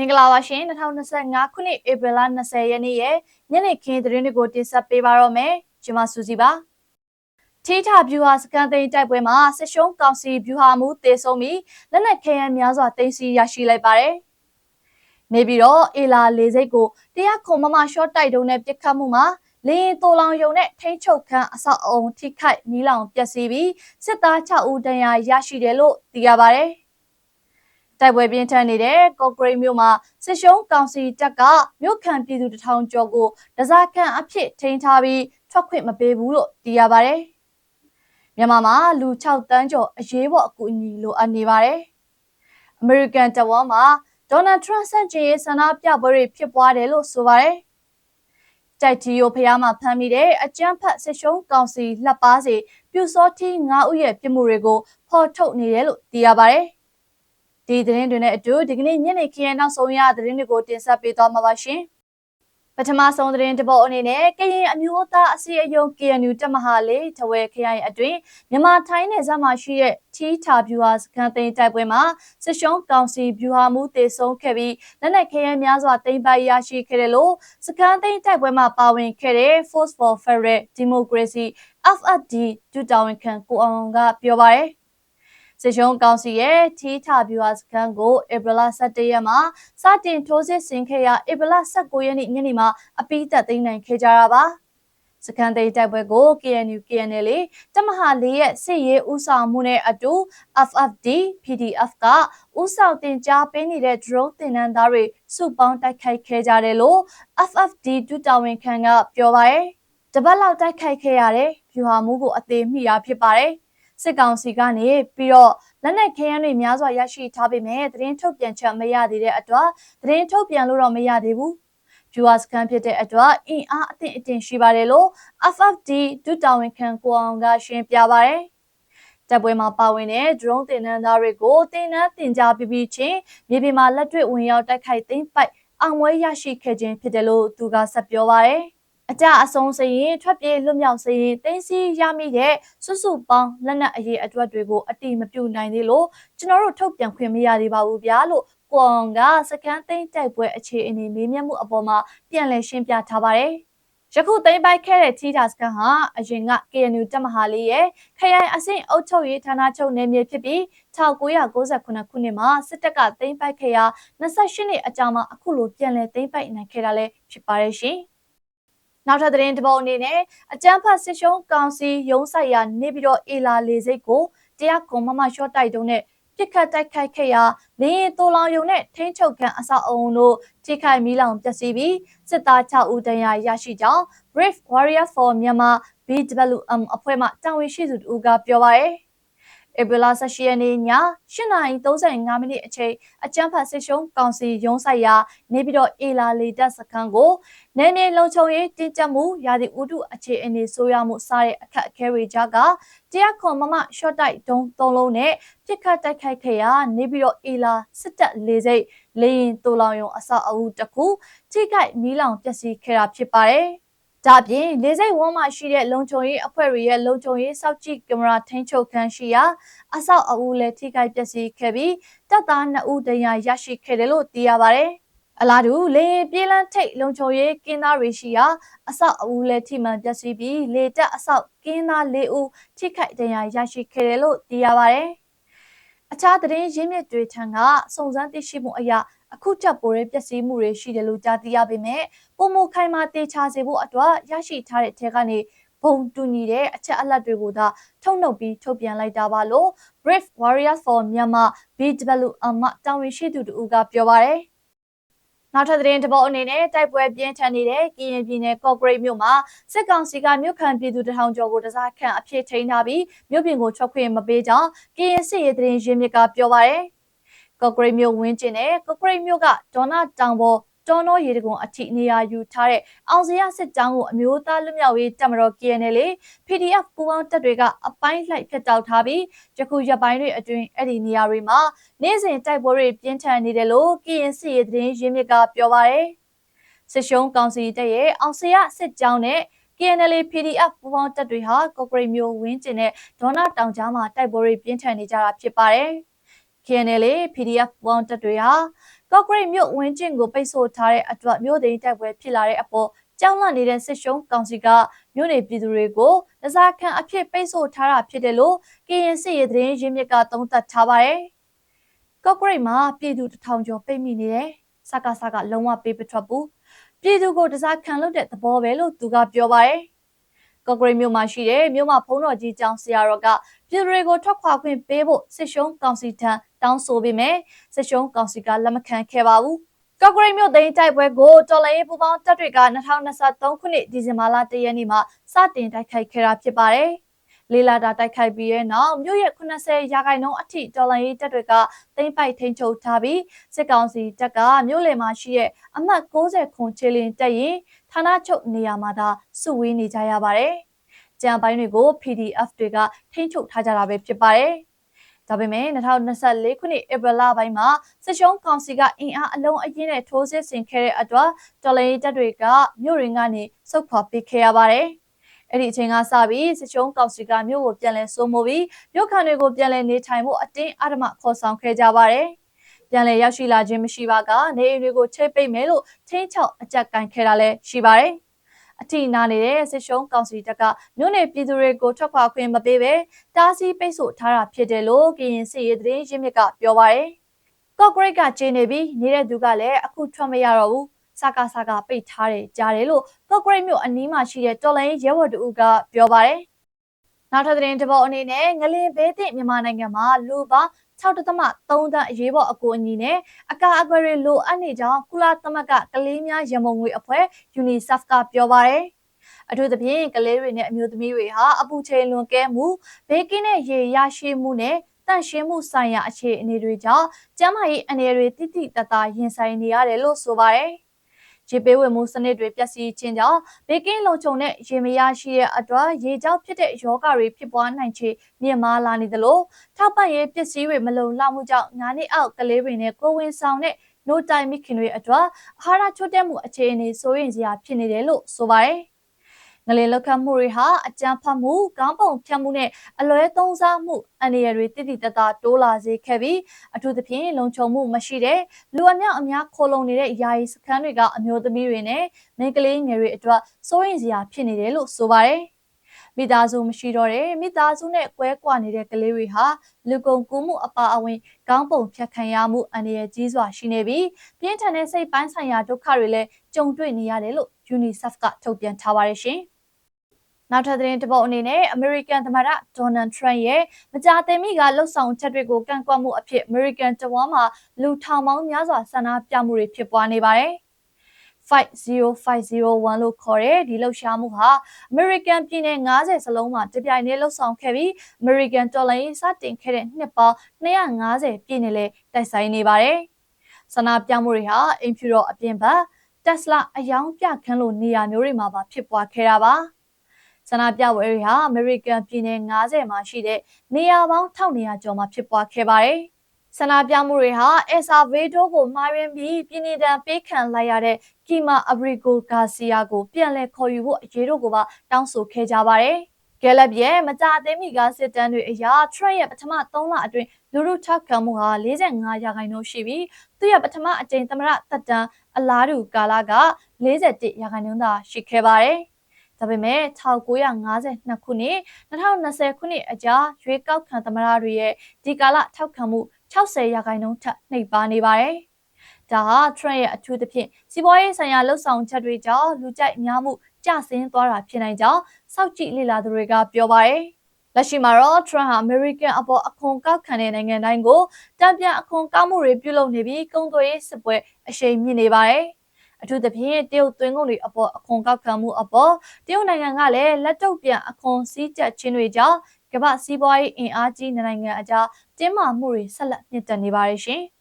မင်္ဂလာပါရှင်2025ခုနှစ်ဧပြီလ20ရက်နေ့ရဲ့ညနေခင်းသတင်းတွေကိုတင်ဆက်ပေးပါတော့မယ်ကျွန်မစူစီပါထိထဗျူဟာစကန်သိန်းတိုက်ပွဲမှာဆက်ရှုံးကောင်စီဗျူဟာမှုတေဆုံးပြီးလက်နက်ခဲယမ်းများစွာတင်စီရရှိလိုက်ပါတယ်နေပြီးတော့အေလာလေးစိတ်ကိုတရားခုံမမရှော့တိုက်တုံးနဲ့ပြစ်ခတ်မှုမှာလင်းတိုလောင်ယုံနဲ့ထိန်းချုပ်ခန်းအဆောက်အုံထိခိုက်နီးလောင်ပျက်စီးပြီးစစ်သား6ဦးဒဏ်ရာရရှိတယ်လို့သိရပါတယ် တိုက်ပွဲပြင်းထန်နေတဲ့ကော့ဂရိတ်မြို့မှာစစ်ရှုံးကောင်စီတပ်ကမြို့ခံပြည်သူတထောင်ကျော်ကိုဒဇာခန့်အဖြစ်ထိန်းထားပြီးထွက်ခွင့်မပေးဘူးလို့သိရပါတယ်။မြန်မာမှာလူ6တန်းကျော်အရေးပေါ်အကူအညီလိုအပ်နေပါတယ်။ American တဝန်းမှာဒေါ်နယ်ထရန့်ဆန့်ကျင်ရေးဆန္ဒပြပွဲတွေဖြစ်ပွားတယ်လို့ဆိုပါတယ်။တိုက်တီယိုဖျားမှာဖမ်းမိတဲ့အကြမ်းဖက်စစ်ရှုံးကောင်စီလက်ပါစီပြူစောတီ9ဦးရဲ့ပြစ်မှုတွေကိုဖော်ထုတ်နေတယ်လို့သိရပါတယ်။ ဒီသတင်းတွေနဲ့အတူဒီကနေ့ညနေခင်းနောက်ဆုံးရသတင်းတွေကိုတင်ဆက်ပေးသွားမှာပါရှင်။ပထမဆုံးသတင်းတစ်ပုဒ်အနေနဲ့ကရင်အမျိုးသားအစည်းအရုံး KNU တပ်မဟာလေးထဝဲခရိုင်အတွင်းမြန်မာထိုင်းနယ်စပ်မှာရှိတဲ့ထီးထာဗျူဟာစခန်းသိမ်းတိုက်ပွဲမှာစစ်ရှုံးကောင်စီဗျူဟာမှုတေဆုံးခဲ့ပြီးလက်နက်ခဲယမ်းများစွာသိမ်းပိုက်ရရှိခဲ့တယ်လို့စခန်းသိမ်းတိုက်ပွဲမှာပါဝင်ခဲ့တဲ့ Force for Federal Democracy FFD ဒုတာဝန်ခံကိုအောင်ကပြောပါတယ်။ စစ်ရှုံးကောင်စီရဲ့ထီးထဗျူဟာစခန်းကိုဧပြီလ17ရက်မှာစတင်ထိုးစစ်ဆင်ခဲ့ရာဧပြီလ19ရက်နေ့ညနေမှာအပိသက်သိမ်းနိုင်ခဲ့ကြတာပါစကန်သိတိုက်ပွဲကို KNU KNL တမဟာလေးရဲ့စစ်ရေးဥဆောင်မှုနဲ့အတူ FFD PDF ကဥဆောင်တင်ကြားပေးနေတဲ့ drone တင်နန်းသားတွေစုပေါင်းတိုက်ခိုက်ခဲ့ကြတယ်လို့ FFD ဒုတာဝန်ခံကပြောပါရယ်တပတ်လောက်တိုက်ခိုက်ခဲ့ရတဲ့ဗျူဟာမှုကိုအသေးမိတာဖြစ်ပါတယ်။ စစ်ကောင်စီကနေပြီးတော့လက်နက်ခဲယမ်းတွေများစွာရရှိထားပေမဲ့သတင်းထုတ်ပြန်ချက်မရသေးတဲ့အတွက်သတင်းထုတ်ပြန်လို့တော့မရသေးဘူး။ viewers ခံဖြစ်တဲ့အတွက်အင်အားအသင့်အတင်ရှိပါတယ်လို့ FFD ဒုတာဝန်ခံကိုအောင်ကရှင်းပြပါရယ်။တပ်ပွဲမှာပါဝင်တဲ့ drone တင်နန်းသားတွေကိုတင်နန်းတင်ကြားပြီးပြီးချင်းမြေပြင်မှာလက်တွေ့ဝင်ရောက်တိုက်ခိုက်သိမ်းပိုက်အောင်ပွဲရရှိခဲ့ခြင်းဖြစ်တယ်လို့သူကဆက်ပြောပါရယ်။ အကြအဆုံးစရင်ထွက်ပြေးလွတ်မြောက်စရင်တင်းစီရမိတဲ့စွစုပေါင်းလက်နက်အရေးအတွက်တွေကိုအတိမပြုနိုင်သေးလို့ကျွန်တော်တို့ထုတ်ပြန်ခွင့်မရသေးပါဘူးဗျာလို့ကွန်ကစကန်သိန်းတိုက်ပွဲအခြေအနေမေးမြန်းမှုအပေါ်မှာပြန်လည်ရှင်းပြထားပါတယ်ယခုသိမ်းပိုက်ခဲ့တဲ့ထီတာစကန်ဟာအရင်က KNU တပ်မဟာလေးရဲ့ခရိုင်အဆင့်အုပ်ချုပ်ရေးဌာနချုပ်နယ်မြေဖြစ်ပြီး1998ခုနှစ်မှာစစ်တပ်ကသိမ်းပိုက်ခဲ့ရာ28နှစ်အကြာမှာအခုလိုပြန်လည်သိမ်းပိုက်နိုင်ခဲ့တာလည်းဖြစ်ပါတယ်ရှင်။ နောက်ထပ်သတင်းတစ်ပုဒ်အနေနဲ့အကြမ်းဖက်စစ်ရှုံးကောင်စီရုံးဆိုင်ရာနေပြီးတော့အေလာလေစိတ်ကိုတရားကွန်မမရှော့တိုက်တုံးနဲ့ပြစ်ခတ်တိုက်ခိုက်ခဲ့ရာလင်းရင်တိုလောင်ယုံနဲ့ထိန်းချုပ်ခံအဆောက်အုံတို့ထိခိုက်မီးလောင်ပျက်စီးပြီးစစ်သား6ဦးဒဏ်ရာရရှိကြောင်း Brave Warrior for Myanmar BWM အဖွဲ့မှတာဝန်ရှိသူတို့ကပြောပါရယ် ဧပြီလ18ရက်နေ့ည8:35မိနစ်အချိန်အကြမ်းဖက်စစ်ရှုံးကောင်စီရုံးဆိုင်ရာနေပြီးတော့အေလာလီတပ်စခန်းကိုနယ်မြေလုံခြုံရေးတင်းကျပ်မှုရာသီဥတုအခြေအနေဆိုးရွားမှုစတဲ့အခက်အခဲတွေကြားကတရားခွန်မမရှော့တိုက်ဒုံသုံးလုံးနဲ့ပြစ်ခတ်တိုက်ခိုက်ခဲ့ရာနေပြီးတော့အေလာစစ်တပ်လေးစိတ်လေရင်တူလောင်ယုံအဆောက်အဦတစ်ခုထိခိုက်မီးလောင်ပျက်စီးခဲ့တာဖြစ်ပါတယ်။ ဒါပြင်လေစိတ်ဝန်းမှာရှိတဲ့လုံခြုံရေးအဖွဲ့တွေရဲ့လုံခြုံရေးစောင့်ကြည့်ကင်မရာထိန်းချုပ်ခန်းရှိရာအဆောက်အဦလည်းထိခိုက်ပျက်စီးခဲ့ပြီးတပ်သား2ဦးဒဏ်ရာရရှိခဲ့တယ်လို့သိရပါတယ်။အလားတူလေပြေးလန်းထိတ်လုံခြုံရေးကင်းသားတွေရှိရာအဆောက်အဦလည်းထိမှန်ပျက်စီးပြီးလေတပ်အဆောက်ကင်းသား၄ဦးထိခိုက်ဒဏ်ရာရရှိခဲ့တယ်လို့သိရပါတယ်။အခြားသတင်းရင်းမြစ်တွေထံကစုံစမ်းသိရှိမှုအရ အခုချက်ပိုတဲ့ပျက်စီးမှုတွေရှိတယ်လို့ကြားသိရပေမဲ့ပုံမခိုင်မာတေချာစေဖို့အတွက်ရရှိထားတဲ့ထဲကနေဘုံတူညီတဲ့အချက်အလက်တွေကိုသာထုတ်နှုတ်ပြီးထုတ်ပြန်လိုက်တာပါလို့ Brave Warriors for Myanmar BWM မှတာဝန်ရှိသူတို့ကပြောပါရယ်နောက်ထပ်သတင်းတစ်ပုဒ်အနေနဲ့တိုက်ပွဲပြင်းထန်နေတဲ့ကရင်ပြည်နယ်ကော့ဂရိတ်မြို့မှာစစ်ကောင်စီကမြို့ခံပြည်သူတထောင်ကျော်ကိုတစားခန့်အဖြစ်ထိန်းထားပြီးမြို့ပြင်ကိုထွက်ခွင့်မပေးကြောင်းကရင်စစ်ရေးသတင်းရင်းမြစ်ကပြောပါရယ် ကော့ဂရိတ်မြို့ဝင်းကျင်နဲ့ကော့ဂရိတ်မြို့ကဒေါနာတောင်ပေါ်တောနောရေတကွန်အထိနေရာယူထားတဲ့အောင်စရစစ်တောင်းကိုအမျိုးသားလွတ်မြောက်ရေးတပ်မတော် KNL PDF ပူးပေါင်းတပ်တွေကအပိုင်းလိုက်ဖျက်တောက်ထားပြီးယခုရက်ပိုင်းတွေအတွင်းအဲ့ဒီနေရာတွေမှာနေ့စဉ်တိုက်ပွဲတွေပြင်းထန်နေတယ်လို့ KNC ရဲ့သတင်းရင်းမြစ်ကပြောပါရယ်စစ်ရှုံးကောင်စီတပ်ရဲ့အောင်စရစစ်ကြောင်းနဲ့ KNL PDF ပူးပေါင်းတပ်တွေဟာကော့ဂရိတ်မြို့ဝင်းကျင်နဲ့ဒေါနာတောင်ကြားမှာတိုက်ပွဲတွေပြင်းထန်နေကြတာဖြစ်ပါတယ်။ KNL PDF ပူးပေါင်းတပ်တွေဟာကော့ဂရိတ်မြို့ဝင်းကျင်ကိုပိတ်ဆို့ထားတဲ့အတွက်မြို့သိမ်းတိုက်ပွဲဖြစ်လာတဲ့အပေါ်ကြောက်လန့်နေတဲ့စစ်ရှုံးကောင်စီကမြို့နယ်ပြည်သူတွေကိုဒဇာခံအဖြစ်ပိတ်ဆို့ထားတာဖြစ်တယ်လို့ကရင်စစ်ရေးသတင်းရင်းမြစ်ကသုံးသပ်ထားပါတယ်။ကော့ဂရိတ်မှာပြည်သူတထောင်ကျော်ပိတ်မိနေတယ်။စကားစကားလုံးဝပေးပထွက်ဘူး။ပြည်သူကိုဒဇာခံလုပ်တဲ့သဘောပဲလို့သူကပြောပါတယ်။ကော့ဂရိတ်မြို့မှာရှိတဲ့မြို့မှာဖုံးတော်ကြီးကျောင်းဆရာတော်ကပြည်သူတွေကိုထွက်ခွာခွင့်ပေးဖို့စစ်ရှုံးကောင်စီထံ တောင်းဆိုပေမဲ့စစ်ရှုံးကောင်စီကလက်မခံခဲ့ပါဘူး။ကော့ဂရိတ်မြို့သိမ်းတိုက်ပွဲကိုတော်လိုင်းပူပေါင်းတပ်တွေက2023ခုနှစ်ဒီဇင်ဘာလ1ရက်နေ့မှာစတင်တိုက်ခိုက်ခဲ့တာဖြစ်ပါတယ်။လေးလာတာတိုက်ခိုက်ပြီးတဲ့နောက်မြို့ရဲ့80ရာခိုင်နှုန်းအထိတော်လိုင်းတပ်တွေကသိမ်းပိုက်ထိန်းချုပ်ထားပြီးစစ်ကောင်စီတပ်ကမြို့လယ်မှာရှိတဲ့အမှတ်60ခွန်ချေလင်တပ်ရင်ဌာနချုပ်နေရာမှာသာစုဝေးနေကြရပါတယ်။ကြံပိုင်းတွေကို PDF တွေကထိန်းချုပ်ထားကြတာပဲဖြစ်ပါတယ်။ ဒါပေမဲ့2024ခုနှစ်ဧပြီလပိုင်းမှာစစ်ရှုံးကောင်စီကအင်အားအလုံးအရင်းနဲ့ထိုးစစ်ဆင်ခဲ့တဲ့အတွက်တော်လိုင်းတပ်တွေကမြို့ရင်းကနေစုခွာပေးခဲ့ရပါတယ်။အဲ့ဒီအချိန်ကစပြီးစစ်ရှုံးကောင်စီကမြို့ကိုပြန်လည်စိုးမိုးပြီးမြို့ခံတွေကိုပြန်လည်နေထိုင်မှုအတင်းအဓမ္မခေါ်ဆောင်ခဲ့ကြပါတယ်။ပြန်လည်ရောက်ရှိလာခြင်းမရှိပါကနေအိမ်တွေကိုချိတ်ပိတ်မယ်လို့ချင်းချောက်အကြက်ကန်ခဲ့တာလည်းရှိပါတယ်။ အထီနာနေတဲ့စစ်ရှုံးကောင်စီတပ်ကမြို့နယ်ပြည်သူတွေကိုထွက်ခွာခွင့်မပေးဘဲတားဆီးပိတ်ဆို့ထားတာဖြစ်တယ်လို့ကရင်စစ်ရေးသတင်းရင်းမြစ်ကပြောပါရယ်ကော့ဂရိတ်ကကျင်းနေပြီးနေတဲ့သူကလည်းအခုထွက်မရတော့ဘူးစကားစကားပိတ်ထားတယ်ကြားတယ်လို့ကော့ဂရိတ်မြို့အနီးမှာရှိတဲ့တော်လိုင်းရဲဘော်တူကပြောပါရယ် နောက်ထပ်သတင်းတစ်ပုဒ်အနေနဲ့ငလင်ဘေးသည့်မြန်မာနိုင်ငံမှာလူပေါင်း6.3တန်းအရေးပေါ်အကူအညီနဲ့အကာအကွယ်တွေလိုအပ်နေကြောင်းကုလသမဂ္ဂကလေးများရမုံငွေအဖွဲ့ UNICEF ကပြောပါရယ်အထူးသဖြင့်ကလေးတွေနဲ့အမျိုးသမီးတွေဟာအပူချိန်လွန်ကဲမှုဘေးကင်းတဲ့ရေရရှိမှုနဲ့တန့်ရှင်းမှုဆိုင်ရာအခြေအနေတွေကြောင့်ကျန်းမာရေးအနေတွေတိတိတတ်တာရင်ဆိုင်နေရတယ်လို့ဆိုပါရယ် ရေပေးဝယ်မှုစနစ်တွေပျက်စီးခြင်းကြောင့်ဘေးကင်းလုံခြုံတဲ့ရေမရရှိတဲ့အတွက်ရေကြောင့်ဖြစ်တဲ့ယောဂတွေဖြစ်ပွားနိုင်ခြေမြင့်မားလာနေသလိုထောက်ပံ့ရေးပစ္စည်းတွေမလုံလောက်မှုကြောင့်ငါးနှစ်အောက်ကလေးတွေနဲ့ကိုဝင်ဆောင်တဲ့နို့တိုင်မိခင်တွေအတွက်အာဟာရချို့တဲ့မှုအခြေအနေစိုးရိမ်စရာဖြစ်နေတယ်လို့ဆိုပါတယ် ငလင်လောက်ခတ်မှုတွေဟာအကြမ်းဖက်မှုကောင်းပုံဖြတ်မှုနဲ့အလွဲသုံးစားမှုအန္တရာယ်တွေတိတိတတ်တာတိုးလာစေခဲ့ပြီးအထူးသဖြင့်လုံခြုံမှုမရှိတဲ့လူအများအများခိုလုံနေတဲ့ယာယီစခန်းတွေကအမျိုးသမီးတွေနဲ့မိန်းကလေးငယ်တွေအတွက်စိုးရိမ်စရာဖြစ်နေတယ်လို့ဆိုပါတယ်မိသားစုမရှိတော့တဲ့မိသားစုနဲ့ကွဲကွာနေတဲ့ကလေးတွေဟာလူကုန်ကူးမှုအပါအဝင်ကောင်းပုံဖြတ်ခံရမှုအန္တရာယ်ကြီးစွာရှိနေပြီးပြင်းထန်တဲ့စိတ်ပိုင်းဆိုင်ရာဒုက္ခတွေလည်းကြုံတွေ့နေရတယ်လို့ UNICEF ကထုတ်ပြန်ထားပါတယ်ရှင်။ နောက်ထပ်သတင်းတစ်ပုဒ်အနေနဲ့ American သမ္မတ Donald Trump ရဲ့မကြာသေးမီကလှုပ်ဆောင်ချက်တွေကိုကန့်ကွက်မှုအဖြစ် American တဝမ်းမှာလူထောင်ပေါင်းများစွာဆန္ဒပြမှုတွေဖြစ်ပွားနေပါတယ်။50501လို့ခေါ်တဲ့ဒီလှုပ်ရှားမှုဟာ American ပြည်နယ်90စလုံးမှာတပြိုင်တည်းလှုပ်ဆောင်ခဲ့ပြီး American တော်လှန်ရေးစတင်ခဲ့တဲ့နှစ်ပေါင်း250ပြည့်နှစ်လဲတိုက်ဆိုင်နေပါတယ်။ဆန္ဒပြမှုတွေဟာအင်ဖြူတော်အပြင်ဘက် Tesla အယောင်ပြခန်းလိုနေရာမျိုးတွေမှာပါဖြစ်ပွားခဲ့တာပါ။ ဆန္ဒပြပွဲတွေဟာအမေရိကန်ပြည်နယ်90မှာရှိတဲ့နေရာပေါင်း1200ကျော်မှာဖြစ်ပွားခဲ့ပါတယ်။ဆန္ဒပြမှုတွေဟာအယ်ဆာဗေဒိုကိုမှားယွင်းပြီးပြည်နယ်တံပေးခံလိုက်ရတဲ့ကီမာအဘရီဂိုဂါစီယာကိုပြန်လည်ခေါ်ယူဖို့အရေးတို့ကိုပါတောင်းဆိုခဲ့ကြပါတယ်။ဂဲလက်ရဲ့မကြသေးမီကစစ်တမ်းတွေအရထရန့်ရဲ့ပထမ3လအတွင်းလူလူထောက်ခံမှုဟာ45ရာခိုင်နှုန်းရှိပြီးသူရဲ့ပထမအကြိမ်သမရသက်တမ်းအလားတူကာလက41ရာခိုင်နှုန်းသာရှိခဲ့ပါတယ်။ ဒါပေမဲ့1952ခုနှစ်2020ခုနှစ်အကြားရွေးကောက်ခံသမ္မတတွေရဲ့ဒီကာလထောက်ခံမှု60ရာခိုင်နှုန်းထက်နှိပ်ပါနေပါတယ်။ဒါဟာ Trump ရဲ့အထူးသဖြင့်စီးပွားရေးဆိုင်ရာလှုပ်ဆောင်ချက်တွေကြောင့်လူကြိုက်များမှုကျဆင်းသွားတာဖြစ်နိုင်ကြောင်းစောင့်ကြည့်လေ့လာသူတွေကပြောပါတယ်။လက်ရှိမှာတော့ Trump ဟာ American အပေါ်အခွန်ကောက်ခံတဲ့နိုင်ငံတိုင်းကိုတံပြန်အခွန်ကောက်မှုတွေပြုလုပ်နေပြီးကုန်သွယ်ရေးစစ်ပွဲအရှိန်မြင့်နေပါတယ်။ အထူးသဖြင့်တရုတ်သွင်းကုန်တွေအပေါ်အခွန်ကောက်ခံမှုအပေါ်တရုတ်နိုင်ငံကလည်းလက်တုပ်ပြန်အခွန်စည်းကျပ်ခြင်းတွေကြောင့်ကမ္ဘာစီးပွားရေးအင်အားကြီးနိုင်ငံအကြားတင်းမာမှုတွေဆက်လက်မြင့်တက်နေပါတယ်ရှင်။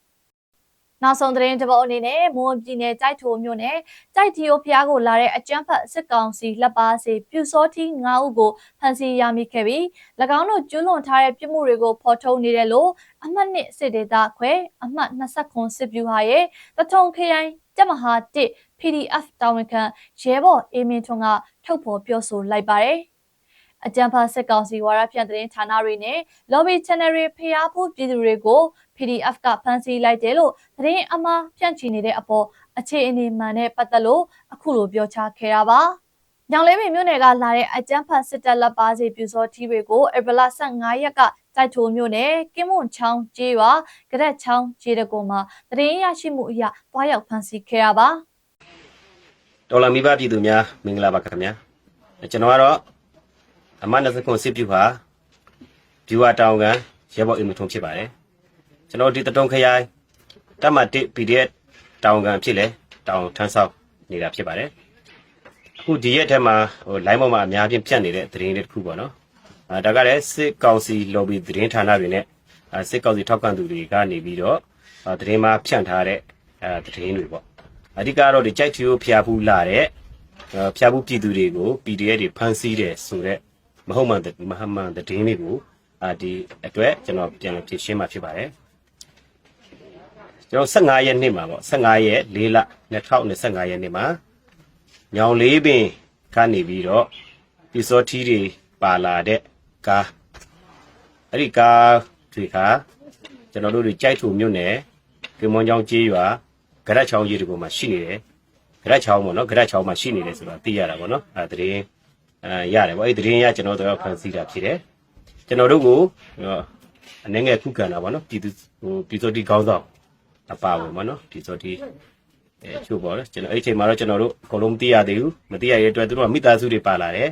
နောက်ဆုံးသတင်းတစ်ပုဒ်အနေနဲ့မွန်ပြည်နယ်ကြိုက်ထိုမြို့နယ်ကြိုက်တီယိုဖျားကိုလာတဲ့အကြမ်းဖက်စစ်ကောင်စီလက်ပါစီပြူစောတီ9ဦးကိုဖမ်းဆီးရမိခဲ့ပြီး၎င်းတို့ကျူးလွန်ထားတဲ့ပြစ်မှုတွေကိုဖော်ထုတ်နေတယ်လို့အမှတ်1စစ်ဒေသခွဲအမှတ်29စစ်ဗျူဟာရဲ့တထုံခရိုင် တက်မဟာ1 PDF တာဝန်ခံရဲဘော်အေးမင်းထွန်းကထုတ်ဖော်ပြောဆိုလိုက်ပါတယ်အကြံဖတ်စစ်ကောင်စီဝါရဖြန့်သတင်းဌာနတွေနဲ့ lobby channel တွေဖျားဖို့ပြည်သူတွေကို PDF ကဖမ်းဆီးလိုက်တယ်လို့သတင်းအမှားဖြန့်ချီနေတဲ့အပေါ်အခြေအနေမှန်နဲ့ပတ်သက်လို့အခုလိုပြောချခဲ့တာပါ။ညောင်လေးပင်မြို့နယ်ကလာတဲ့အကြမ်းဖက်စစ်တပ်လက်ပါစီပြူစောထီးတွေကိုဧပြီလ15ရက်က တိုက်ထိုမြို့နယ်ကင်းမွန်ချောင်းကျေးရွာကရက်ချောင်းကျေးတကုံမှာသတင်းရရှိမှုအရတွားရောက်ဖမ်းဆီးခဲ့ရပါဒေါ်လာမိဘပြည်သူများမင်္ဂလာပါခင်ဗျာကျွန်တော်ကတော့အမတ်20ခွန်စစ်ပြူဟာဗျူဟာတောင်ကန်ရဲဘော်အင်မထုံဖြစ်ပါတယ်ကျွန်တော်ဒီတတုံခရိုင်တပ်မ1 PDF တောင်ကန်ဖြစ်လေတောင်ထမ်းဆောက်နေတာဖြစ်ပါတယ်အခုဒီရက်ထဲမှာဟို line ပေါ်မှာအများကြီးဖြတ်နေတဲ့သတင်းတွေတစ်ခုပေါ့နော်အဲ ဒါကလည်းစစ်ကောင်စီ lobby သတင်းဌာနတွေနဲ့အဲစစ်ကောင်စီထောက်ခံသူတွေကနေပြီးတော့အဲသတင်းမှာဖြန့်ထားတဲ့အဲသတင်းတွေပေါ့အဓိကတော့ဒီကြိုက်ချီကိုဖျားဖူးလာတဲ့အဲဖျားဖူးပြည်သူတွေကို PDF တွေဖမ်းဆီးတယ်ဆိုတော့မဟုတ်မှန်တဲ့မဟာမှန်တဲ့ဒင်းတွေကိုအာဒီအတွက်ကျွန်တော်ပြန်လည်ဖြည့်ရှင်းမှာဖြစ်ပါတယ်ကျွန်တော်15ရက်နေ့မှာပေါ့15ရက်4လ2025ရက်နေ့မှာညောင်လေးပင်ကနေပြီးတော့ပီစောထီးတွေပါလာတဲ့ ကားအဲ့ဒီကားတွေခါကျွန်တော်တို့တွေကြိုက်ထူမြို့နယ်ကင်မွန်ချောင်းကျေးရွာဂရက်ချောင်းကြီးတကူမှာရှိနေတယ်ဂရက်ချောင်းပေါ့နော်ဂရက်ချောင်းမှာရှိနေတယ်ဆိုတော့သိရတာပေါ့နော်အဲတရင်အဲရတယ်ပေါ့အဲတရင်ရကျွန်တော်တို့ဖန်ဆီးတာဖြစ်တယ်ကျွန်တော်တို့ကိုအနေငယ်ခုခံတာပေါ့နော်ပြည်သူဟိုပြည်စောတိကောင်းဆောင်အပါဝင်ပေါ့နော်ပြည်စောတိအဲချို့ပေါ့နော်ကျွန်တော်အဲ့ဒီချိန်မှာတော့ကျွန်တော်တို့အကုန်လုံးမသိရသေးဘူးမသိရတဲ့အတွက်သူတို့ကမိသားစုတွေပါလာတယ်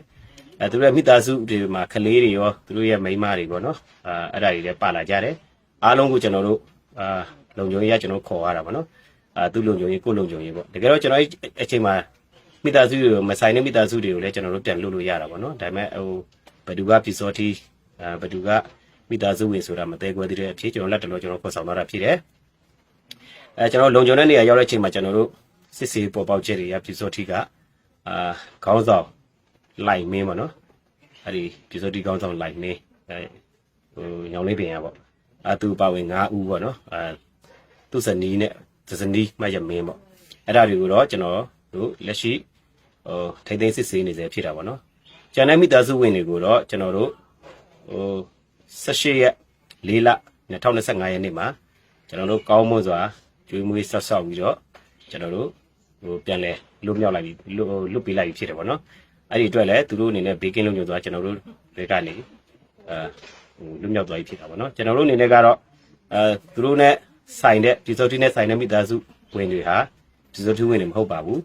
အဲသူတို့ရဲ့မိသားစုတွေမှာကလေးတွေရောသူတို့ရဲ့မိန်းမတွေပေါ့နော်အာအဲ့ဒါတွေလည်းပါလာကြတယ်အားလုံးကိုကျွန်တော်တို့အာလုံခြုံရေးရကျွန်တော်ခေါ်ရတာပေါ့နော်အာသူ့လုံခြုံရေးကိုယ့်လုံခြုံရေးပေါ့တကယ်တော့ကျွန်တော်အဲ့အချိန်မှာမိသားစုတွေကိုမဆိုင်တဲ့မိသားစုတွေကိုလည်းကျွန်တော်တို့ပြန်လွတ်လို့ရတာပေါ့နော်ဒါပေမဲ့ဟိုဘယ်သူကပြည်စောတိအာဘယ်သူကမိသားစုဝင်ဆိုတာမသေးခွဲသေးတဲ့အဖြစ်ကျွန်တော်လက်တော်ကျွန်တော်ခေါ်ဆောင်သွားတာဖြစ်တယ်အဲကျွန်တော်လုံခြုံတဲ့နေရာရောက်တဲ့အချိန်မှာကျွန်တော်တို့စစ်စေးပေါ်ပေါက်ချက်တွေကပြည်စောတိကအာခေါင်းဆောင် လိုက်မင်းပေါ့နော်အဲ့ဒီပြည်စောတိခေါင်းဆောင်လိုက်မင်းအဲဟိုညောင်လေးပင်ရပေါ့အာသူပါဝင်9ဦးပေါ့နော်အာသူစနီးနဲ့သစနီးမှရမင်းပေါ့အဲ့ဒါတွေကိုတော့ကျွန်တော်တို့လက်ရှိဟိုထိမ့်သိမ်းစစ်ဆေးနေစေဖြစ်တာပေါ့နော်ကျန်တဲ့မိသားစုဝင်တွေကိုတော့ကျွန်တော်တို့ဟို18ရက်4လ2025ရက်နေ့မှာကျွန်တော်တို့ကောင်းမွန်စွာကျွေးမွေးဆက်ဆောက်ပြီးတော့ကျွန်တော်တို့ဟိုပြန်လဲလွတ်မြောက်လိုက်ပြီလွတ်လွတ်ပေးလိုက်ပြီဖြစ်တယ်ပေါ့နော် အဲ့ဒီအတွက်လည်းသူတို့အနေနဲ့ဘေးကင်းလုံခြုံစွာကျွန်တော်တို့တွေကနေအဲဟိုလွတ်မြောက်သွားပြီဖြစ်တာပေါ့နော်ကျွန်တော်တို့အနေနဲ့ကတော့အဲသူတို့ ਨੇ ဆိုင်တဲ့ပြည်စောတိနဲ့ဆိုင်တဲ့မိသားစုဝင်တွေဟာပြည်စောတိဝင်တွေမဟုတ်ပါဘူး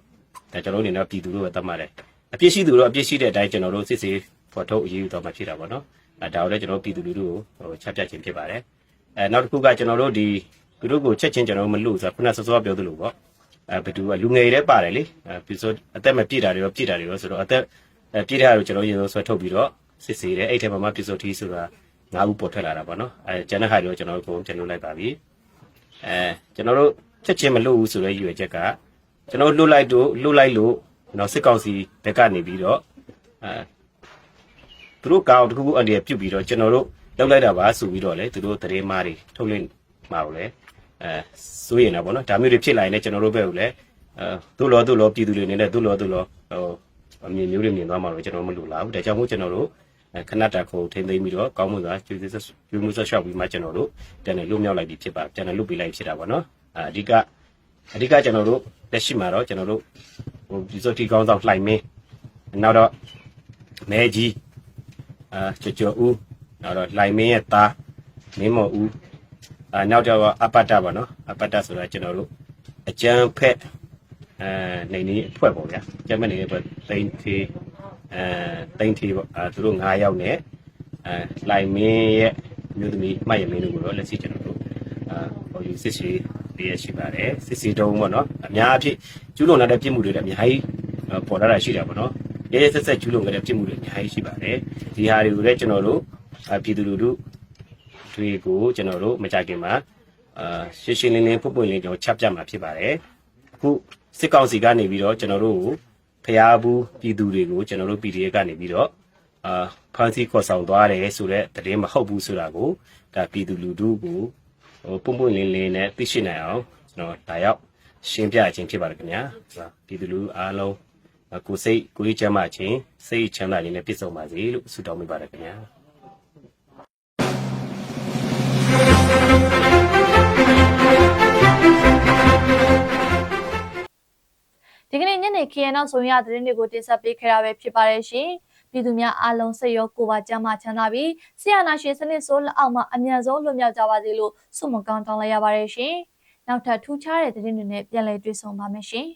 ဒါကျွန်တော်တို့အနေနဲ့ပြည်သူတို့ပဲသတ်မှတ်တယ်အပြစ်ရှိသူတို့အပြစ်ရှိတဲ့အတိုင်းကျွန်တော်တို့စစ်ဆေးဖော်ထုတ်အရေးယူတော့မှဖြစ်တာပေါ့နော်အဲဒါကိုလည်းကျွန်တော်တို့ပြည်သူလူထုကိုဟိုချက်ပြခြင်းဖြစ်ပါတယ်အဲနောက်တစ်ခုကကျွန်တော်တို့ဒီသူတို့ကိုချက်ချင်းကျွန်တော်တို့မလို့ဆိုတော့ခုနစောစောပြောသလိုပေါ့ အဲဘယ်သူကလူငယ်တွေလည်းပါတယ်လေအဲပြည်စောအသက်မပြည့်တာတွေရောပြည့်တာတွေရောဆိုတော့အသက်ပြည့်တဲ့ဟာကိုကျွန်တော်ရင်ဆုံးဆွဲထုတ်ပြီးတော့စစ်ဆေးတယ်အဲ့ထဲမှာမှပြည်စောတိဆိုတာငါးဦးပေါ်ထွက်လာတာပေါ့နော်အဲကျန်တဲ့ဟာတွေရောကျွန်တော်တို့ကိုပြန်လုပ်လိုက်ပါပြီအဲကျွန်တော်တို့ချက်ချင်းမလုပ်ဘူးဆိုတဲ့ရည်ရွယ်ချက်ကကျွန်တော်လွတ်လိုက်တို့လွတ်လိုက်လို့ကျွန်တော်စစ်ကောင်စီဘက်ကနေပြီးတော့အဲသူတို့ကောင်းတစ်ခုခုအန်ဒီပြုတ်ပြီးတော့ကျွန်တော်တို့လောက်လိုက်တာပါဆိုပြီးတော့လေသူတို့သတင်းမားတွေထုတ်လွှင့်မှာကိုလေ အဲစိုးရင်တော့ဗောနော်ဒါမျိုးတွေဖြစ်လာရင်လည်းကျွန်တော်တို့ဘက်ကိုလည်းအဲသူ့လောသူ့လောပြည်သူတွေအနေနဲ့သူ့လောသူ့လောဟိုအမြင်မျိုးတွေမြင်သွားမှာတော့ကျွန်တော်မလိုလားဘူးဒါကြောင့်မို့ကျွန်တော်တို့ခဏတာခုထိမ့်သိမ့်ပြီးတော့ကောင်းမှုစွာကျွေးစစ်ကျွေးမှုဆက်လျှောက်ပြီးမှကျွန်တော်တို့ပြန်လည်လွတ်မြောက်လိုက်ပြီဖြစ်ပါပြန်လည်လွတ်ပေးလိုက်ဖြစ်တာပေါ့နော်အဓိကအဓိကကျွန်တော်တို့လက်ရှိမှာတော့ကျွန်တော်တို့ဟိုဒီစိုးတီကောင်းဆောင်လှိုင်မင်းနောက်တော့မဲကြီးအာချေချေဦးနောက်တော့လှိုင်မင်းရဲ့သားမင်းမော်ဦး အာနောက်တော့အပတ္တပါနော်အပတ္တဆိုတာကျွန်တော်တို့အကျန်းဖက်အဲနေနေအဖွဲ့ပေါ့ဗျာအကျန်းဖက်နေနေအဖွဲ့တိန်သေးအဲတိန်သေးပေါ့အဲသူတို့9ယောက်နဲ့အဲလှိုင်မင်းရဲ့မြို့သမီးမှတ်ရမင်းတို့ကိုတော့လက်ရှိကျွန်တော်တို့အာဟိုယူစစ်စီရရှိပါတယ်စစ်စီတုံးပေါ့နော်အများအဖြစ်ကျူးလွန်လာတဲ့ပြစ်မှုတွေလည်းအများကြီးပေါ်လာတာရှိတာပေါ့နော်ရဲရဲဆက်ဆက်ကျူးလွန်ခဲ့တဲ့ပြစ်မှုတွေအများကြီးရှိပါတယ်ဒီဟာတွေကိုလည်းကျွန်တော်တို့ပြည်သူလူထု တွေကိုကျွန်တော်တို့မကြခင်မှာအာရှင်းရှင်းလင်းလင်းပွပွလင်းကျွန်တော်ချပြမှာဖြစ်ပါတယ်အခုစစ်ကောင်စီကနေပြီးတော့ကျွန်တော်တို့ကိုဖျားဘူးပြည်သူတွေကိုကျွန်တော်တို့ PDF ကနေပြီးတော့အာဖန်စီခေါ်ဆောင်သွားတယ်ဆိုတော့တည်င်းမဟုတ်ဘူးဆိုတာကိုဒါပြည်သူလူထုကိုဟိုပုံပွင့်လင်းလင်းနဲ့သိရှိနိုင်အောင်ကျွန်တော်ဒါရောက်ရှင်းပြခြင်းဖြစ်ပါတယ်ခင်ဗျာပြည်သူလူအားလုံးကိုယ်စိတ်ကိုယ်ရေးချမ်းသာခြင်းစိတ်ချမ်းသာခြင်းနဲ့ပြည့်စုံပါစေလို့ဆုတောင်းမိပါတယ်ခင်ဗျာ ဒီကနေ့ညနေခင်းနောက်ဆုံးရသတင်းတွေကိုတင်ဆက်ပေးခဲ့တာပဲဖြစ်ပါတယ်ရှင်ပြည်သူများအားလုံးစိတ်ရောကိုယ်ပါကျန်းမာချမ်းသာပြီးဆရာနာရှင်စနစ်ဆိုးလက်အောက်မှာအမြန်ဆုံးလွတ်မြောက်ကြပါစေလို့ဆုမကောင်းတောင်းလိုက်ရပါတယ်ရှင်နောက်ထပ်ထူးခြားတဲ့သတင်းတွေနဲ့ပြန်လည်တွေ့ဆုံပါမယ်ရှင်